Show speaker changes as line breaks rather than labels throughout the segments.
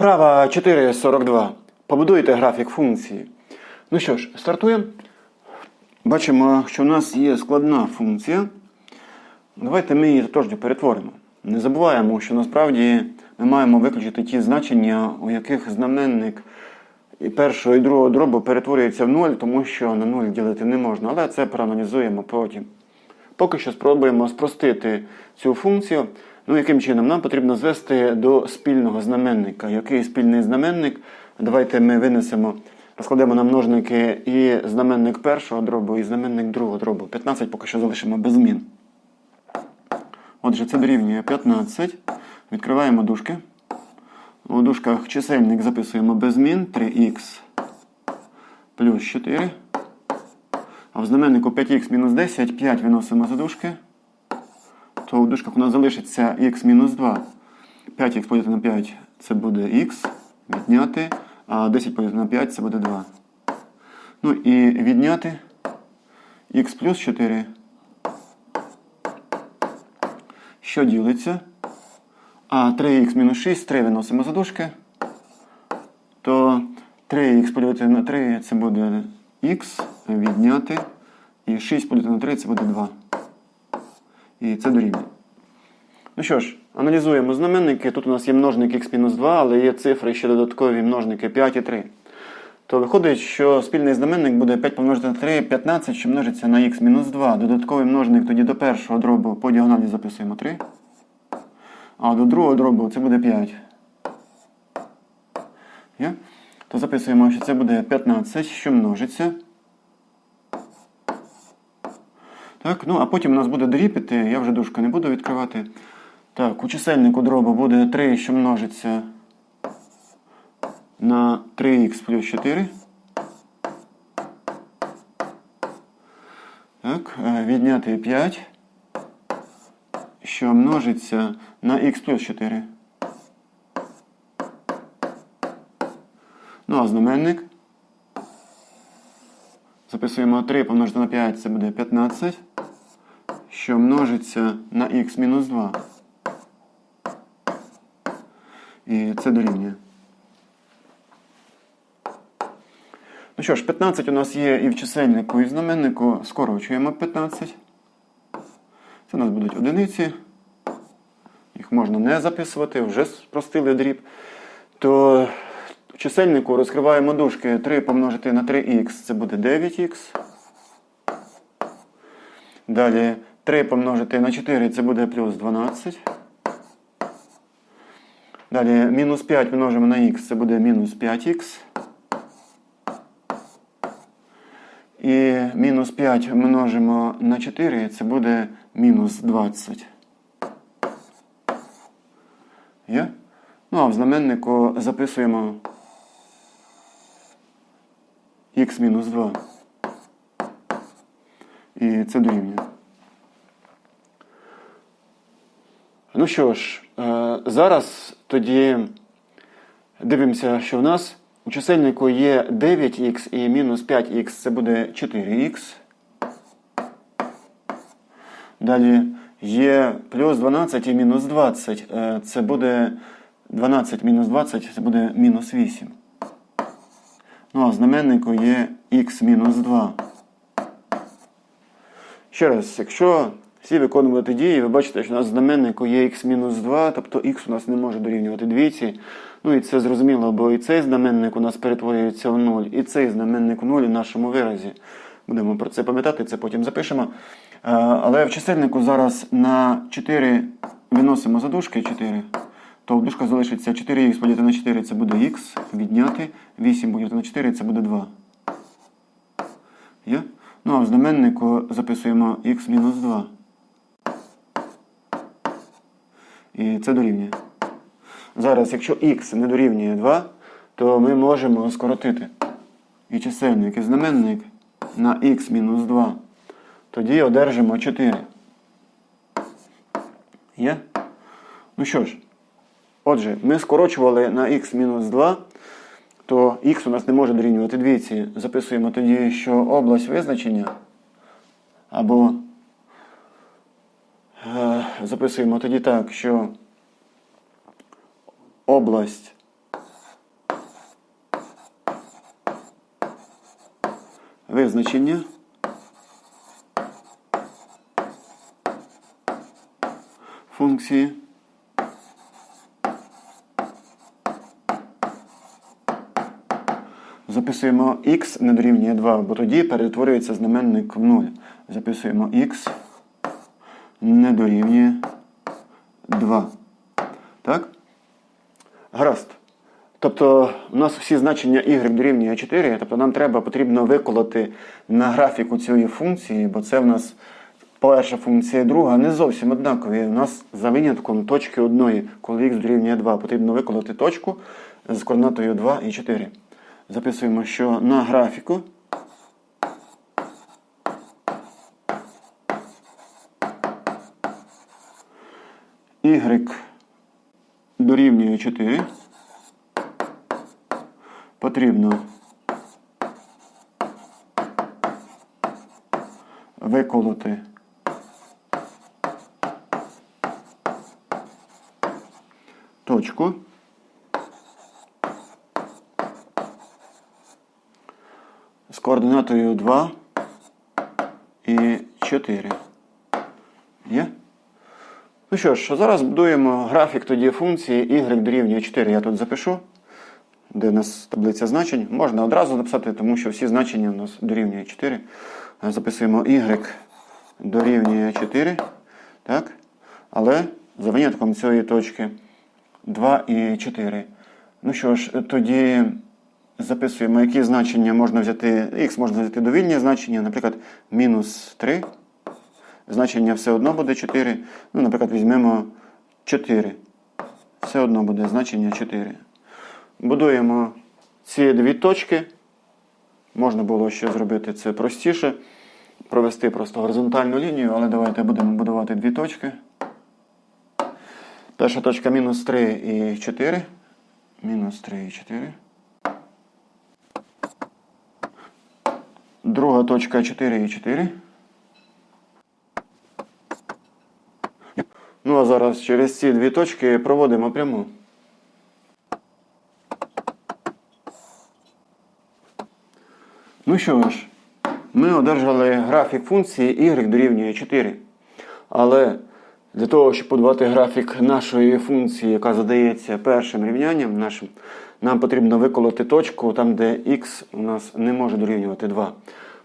Вправа 4.42. Побудуйте графік функції. Ну що ж, стартуємо. Бачимо, що у нас є складна функція. Давайте ми її тотожньо перетворимо. Не забуваємо, що насправді ми маємо виключити ті значення, у яких знаменник і першого і другого дробу перетворюється в 0, тому що на 0 ділити не можна. Але це проаналізуємо потім. Поки що спробуємо спростити цю функцію. Ну, яким чином? Нам потрібно звести до спільного знаменника. Який спільний знаменник? Давайте ми винесемо, розкладемо на множники і знаменник першого дробу, і знаменник другого дробу. 15 поки що залишимо без змін. Отже, це дорівнює 15. Відкриваємо дужки. У дужках чисельник записуємо без змін 3х плюс 4. А в знаменнику 5х мінус 10, 5 виносимо за дужки. То в дужках у нас залишиться х мінус 2. 5х поділити на 5 це буде х, відняти, а 10 поділити на 5 це буде 2. Ну і відняти х плюс 4. Що ділиться? А 3х мінус 6, 3 виносимо за дужки. То 3х поділити на 3 це буде х, відняти. І 6 поділити на 3 це буде 2. І це дорівнює. Ну що ж, аналізуємо знаменники. Тут у нас є множник х-2, але є цифри ще додаткові множники 5 і 3. То виходить, що спільний знаменник буде 5 помножити на 3, 15, що множиться на х-2. Додатковий множник тоді до першого дробу по діагоналі записуємо 3. А до другого дробу це буде 5. Є? То записуємо, що це буде 15, що множиться. Так, ну а потім у нас буде дріб я вже дужку не буду відкривати. Так, у чисельнику дробу буде 3, що множиться на 3х плюс 4. Так, е, відняти 5, що множиться на х плюс 4. Ну, а знаменник. Записуємо 3 помножити на 5, це буде 15, що множиться на х мінус 2. І це дорівнює. Ну що ж, 15 у нас є і в чисельнику, і в знаменнику. Скорочуємо 15. Це у нас будуть одиниці. Їх можна не записувати, вже спростили дріб. То в чисельнику розкриваємо дужки 3 помножити на 3х, це буде 9х. Далі 3 помножити на 4 це буде плюс 12. Далі мінус 5 множимо на х, це буде мінус 5х. І мінус 5 множимо на 4, це буде мінус 20. Є? Ну, а в знаменнику записуємо х мінус 2. І це дорівнює. Ну що ж, е, зараз тоді дивимося, що в нас у чисельнику є 9х і мінус 5х це буде 4х. Далі є плюс 12 і мінус 20. Е, Це буде 12 мінус 20, це буде мінус 8. Ну, а в знаменнику є х мінус 2. Ще раз, якщо всі виконувати дії. Ви бачите, що у нас знаменнику є x-2, тобто x у нас не може дорівнювати двійці. Ну і це зрозуміло, бо і цей знаменник у нас перетворюється в 0, і цей знаменник в 0 у нашому виразі. Будемо про це пам'ятати, це потім запишемо. Е, але в чисельнику зараз на 4 виносимо задушки 4, то в залишиться 4х поділити на 4 це буде х, відняти. 8 поділити на 4 це буде 2. Є? Ну а в знаменнику записуємо х-2. І це дорівнює. Зараз, якщо х не дорівнює 2, то ми можемо скоротити і чисельник, і знаменник на х мінус 2. Тоді одержимо 4. Є? Ну що ж, отже, ми скорочували на х мінус 2, то х у нас не може дорівнювати двійці. Записуємо тоді, що область визначення або Е, записуємо тоді так, що область визначення функції. Записуємо x не дорівнює 2, бо тоді перетворюється знаменник в 0. Записуємо x не дорівнює 2. Так? Гаразд. Тобто у нас всі значення y дорівнює 4, тобто нам треба потрібно виколоти на графіку цієї функції, бо це в нас перша функція, друга не зовсім однакові. У нас за винятком точки одної, коли x дорівнює 2, потрібно виколоти точку з координатою 2 і 4. Записуємо, що на графіку y дорівнює 4. Потрібно виколоти точку. з координатою 2 і 4. Є? Ну що ж, зараз будуємо графік тоді функції y дорівнює 4. Я тут запишу, де у нас таблиця значень. Можна одразу написати, тому що всі значення у нас дорівнює 4. Записуємо y дорівнює 4. Так? Але за винятком цієї точки 2 і 4. Ну що ж, тоді записуємо, які значення можна взяти. Х можна взяти довільні значення, наприклад, мінус 3. Значення все одно буде 4. Ну, наприклад, візьмемо 4. Все одно буде значення 4. Будуємо ці дві точки. Можна було ще зробити це простіше. Провести просто горизонтальну лінію, але давайте будемо будувати дві точки. Перша точка мінус 3 і 4. Мінус 3 і 4. Друга точка 4 і 4. Ну а зараз через ці дві точки проводимо пряму. Ну що ж, ми одержали графік функції y дорівнює 4. Але для того, щоб подавати графік нашої функції, яка задається першим рівнянням нашим, нам потрібно виколоти точку там, де x у нас не може дорівнювати 2.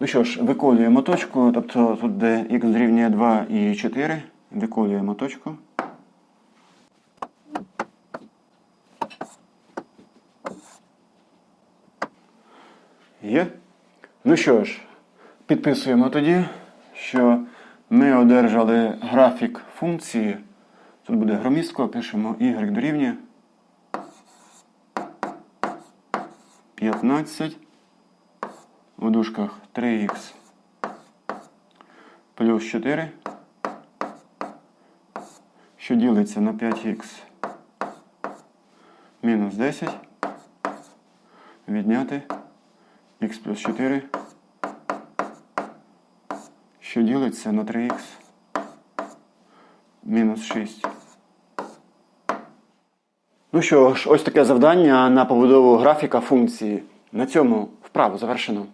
Ну що ж, виколюємо точку, тобто тут, де x дорівнює 2 і 4, виколюємо точку. Є. Ну що ж, підписуємо тоді, що ми одержали графік функції. Тут буде громістко, пишемо y дорівнює 15 в дужках 3х плюс 4, що ділиться на 5х мінус 10, відняти х плюс 4, що ділиться на 3х мінус 6. Ну що ж, ось таке завдання на побудову графіка функції. На цьому вправу завершено.